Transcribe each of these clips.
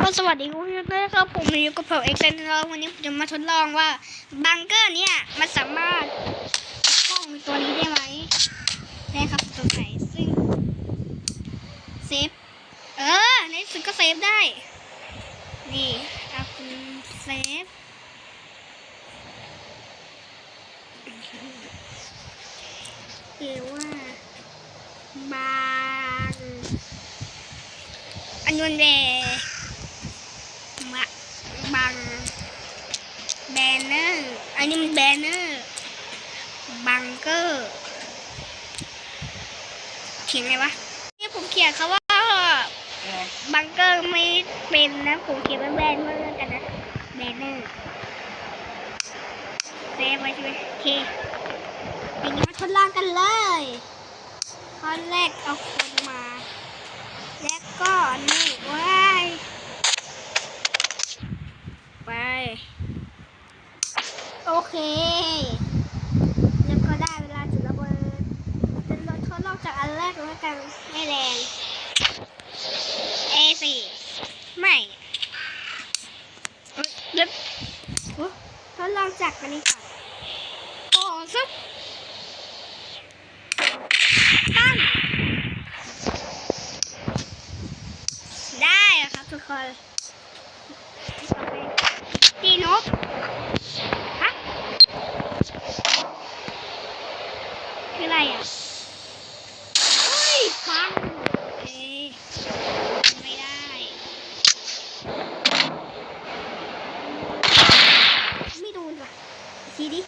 ก็สวัสดีคุณผู้ชมด้วยครับผมอยู่กับผมเอ็กเซนทอวันนี้ผมจะมาทดลองว่าบังเกอร์เนี่ยมันสามารถปกป้องตัวนี้ได้ไหมใช่ครับสงสัยซึ่งเซฟเออในสุดก็เซฟได้ นี่เอาคุณเซฟหรือว่าบางอันนวนเดมาบังแบ นเนอร์อันนี้มันแบนเนอร์บังเกอร์เขียนไงวะนี่ผมเขียนเขาว่าบังเกอร์ไม่เป็นนะผมเขียนว่าแบนเนอร์กันนะแบนเนอร์เซฟไว้ใช่ไหมโอเคอย่างนี้มาทดลองกันเลยข้อแรกเอาคนมา แล้วก็นี่ว้ไป โอ เคแล้วก็ได้เวลาจุดระเบิดเป็นรถทดลองจากอันแรกแล้วกันไม่แรง A4 ไม่เอ้ยเดี๋ยวโอ้ทดลองจากอันนี้ก่อนโอ้ซุปตั้งได้ครับทุกคนตีนกฮะคื อะเฮ้ยฟังเอ๊ะไม่ได้ไม่โดนว่ะอีกทีดิ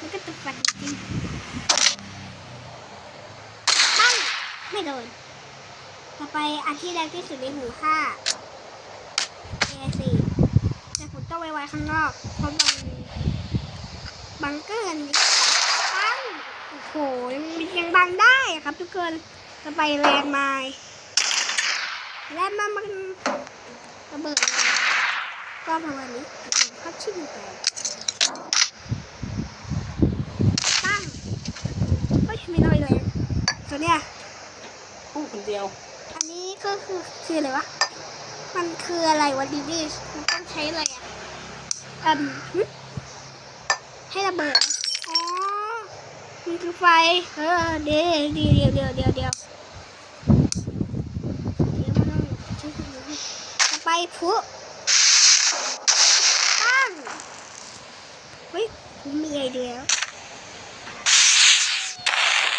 มันก็ตกฟันจริงปั้งไม่โดนต่อไปอันที่แรงที่สุดในหูห้า A4 แต่ผมต้องไว้ไวข้างนอกเพราะบังบังเกอร์อันนี้ปังโอ้โหยัง ยังบังได้อะครับทุกคนต่อไปแรงไม้แรงมามันระเบิดเลยก็ประมาณนี้ก็ชิ่งไปปังเฮ้ยไม่น้อยเลยตัวเนี้ยพูดคนเดียว อันนี้ก็คือคืออะไรวะ มันคืออะไรวะดีดิมันต้องใช้อะไรอะอืมหึให้ระเบิดอะอ๋อมั นคือไฟ เออเดี๋ยวเดี๋ยวเดี๋ยวเดี๋ยวเดี๋ยวเดี๋ยวไปพุตั้งเฮ้ยผมมีไอเดียแล้ว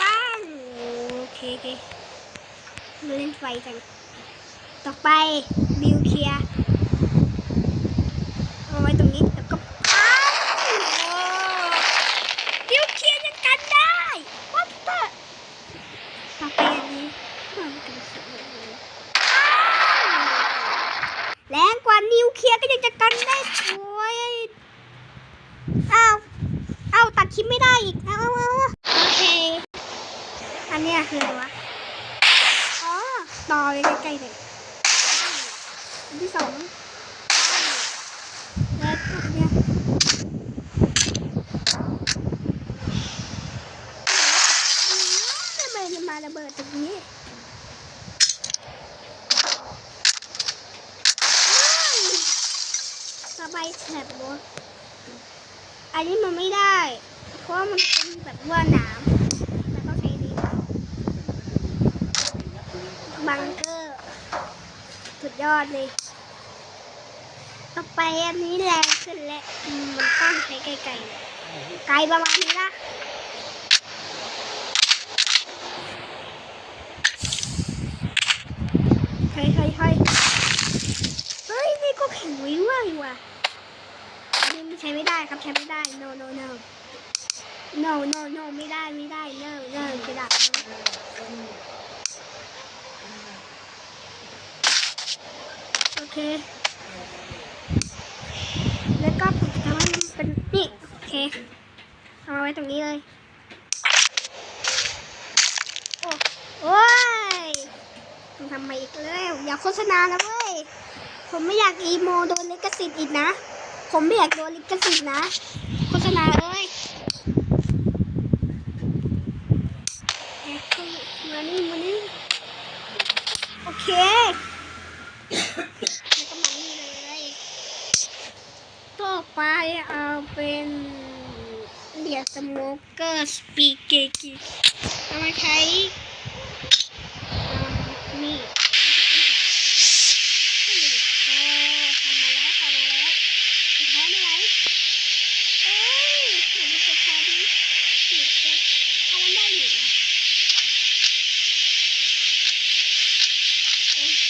ตั้งโอเคโอเคเล่นไฟกันต่อไปบิวเคลียร์เอาไว้ตรงนี้แล้วก็ปั้งโอ้บิวเคลียร์ยังกันได้วัตเตอร์ต่อไปอันนี้มันกันสุดเลยปั้งแรงกว่านิวเคลียร์ก็ยังจะกันได้โอ้ย อ้าวอ้าวตัดคลิปไม่ได้อีกเอาเอาเอาโอเค อันเนี้ยคืออะไรวะ อ๋อ ต่อเลยใกล้ๆเลยอันที่สองแล้วก็เนี่ยทำไมมันมาระเบิดตรงนี้สบายแฉบวะ อันนี้มันไม่ได้ เพราะมันเป็นแบบว่านามแล้วก็ใช้ดีบังเกอร์สุดยอดเลย ต่อไปอันนี้แรงขึ้นและมันต้องใช้ไกลๆไกลประมาณนี้นะเฮ้ยเฮ้ยเฮ้ยเฮ้ยนี่ก็แข็งว้ว่ายว่ะ นนี้มันใช้ไม่ได้ครับใช้ไม่ได้ no no no no no no ไม่ได้ไม่ได้ no no กระดาษโอเค แล้วก็ผมทำให้มันเป็นนี่โอเคเอาไว้ตรงนี้เลยโอ้โอ้ยต้องทำมาอีกแล้วอย่าโฆษณานะเว้ยผมไม่อยากอีโมโดนลิขสิทธิ์อีกนะ ผมไม่อยากโดนลิขสิทธิ์นะโฆษณาเอ้ยมานี่มานี่โอเคแล้มางเลยต่อไปเอาเป็นเดียสโมเกอร์สปีเกกิเอามาใช้มีด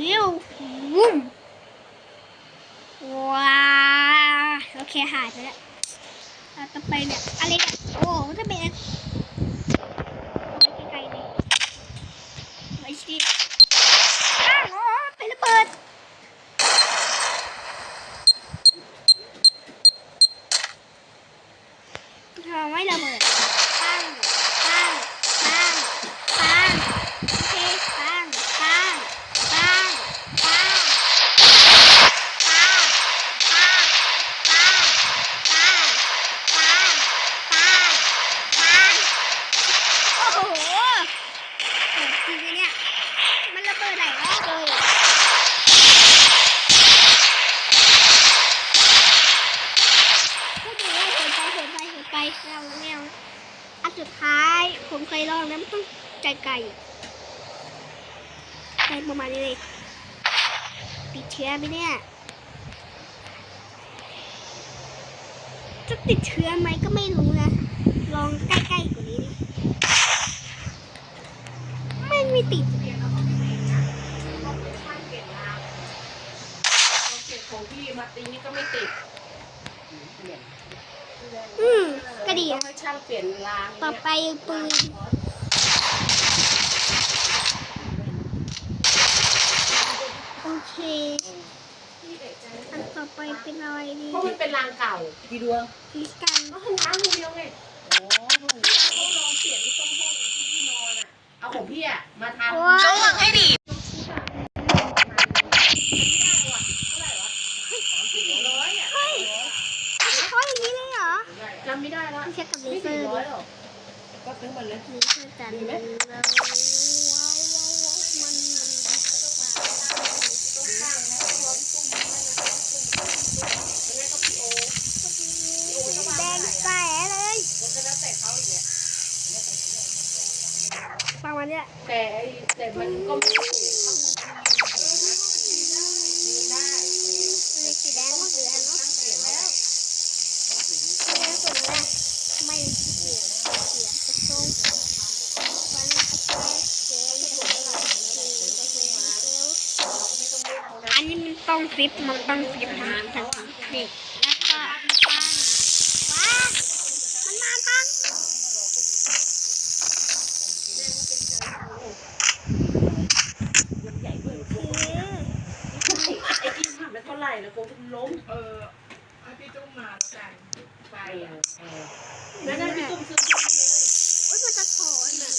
นิ้ววุ้มว้าโอเคหายไปแล้วอะต่อไปเนี่ยอะไรเนี่ยโอ้ถ้าเป็นเอาไว้ไกลๆเลยไว้ชิอ้าวอ๋อไประเบิดทำไม่ระเบิด มันต้องใจไกลอะไปประมาณนี้เลยติดเชื้อไหมเนี่ยจะติดเชื้อไหมก็ไม่รู้นะ ลองใกล้ๆกว่านี้ดิไม่ไม่ติดเปลี่ยนแล้วเขาไม่เปลี่ยนนะเขาเป็นช่างเปลี่ยนน้ำเราเปลี่ยนของพี่มาตีนี่ก็ไม่ติดเปลี่ยนอืมก็ดีต้ออะงให้ช่างเปลี่ยนราง ต่อไปปืน โอเคอันต่อไปเป็นอะไรดีเพราะมันเป็นรางเก่ากี่ดวงพิกันก็ห้องน้ำคนเดียวไงโอ้ห้องน้ำเขาลองเปลี่ยนที่ตรงห้องที่พี่นอนอะเอาของพี่อะมาทำว้าวให้ดีเฮ้ยเขาอย่างนี้เลยเหรอจำไม่ได้แล้วไม่ใช่กับเลไม่เซอสี่ร์ร้อยดิหรอกก็ซื้อมาเลยเลเซอร์จัดเลยว้าวว้าวว้าวมันมันแดงแสเลย มันก็แล้วแต่เขาอีกแหละ ประมาณ เนี้ยแต่ไอ้แต่มันก็ไม่ถูกเท่าของพี่ได้มีสีแดงก็สีแดงเนาะเปลี่ยนแล้วสีแดงส่วนนี้ไม่เปลี่ยนเปลี่ยนกระทรงวันกระทงเกมกระทงกระทงเกลอันนี้มันต้องซิปมันต้องซิปทั้งทั้งนี่แล้วก็ฟังว้ามันมาทาง ใหญ่เบิร์ โอเค ไอ้ ที่ทำแล้วเท่าไหร่แล้วกูล้มเออให้พี่ตุ้มมาแล้วกันไปไปอะอะแล้วนั่นพี่ตุ้มซื้อที่เลยโอ้ยมันจะถอนอะ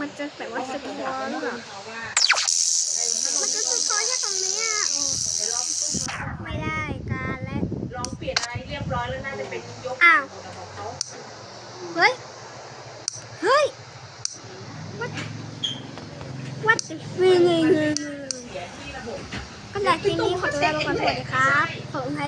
มันจะแบบว่าสะท้อนหรอเขาว่ามันจะสะท้อนแค่ตรงนี้อะโอ้ไม่ได้การและ ลองเปลี่ยนอะไรเรียบร้อยแล้วน่าจะเป็นยกอ้าวแต่ของเขาเฮ้ย เฮ้ย what what the งงงงง เสียที่ระบบ ก็จากที่นี้ ขอตัวลาไปก่อนสวัสดีครับ ขอบคุณค่ะ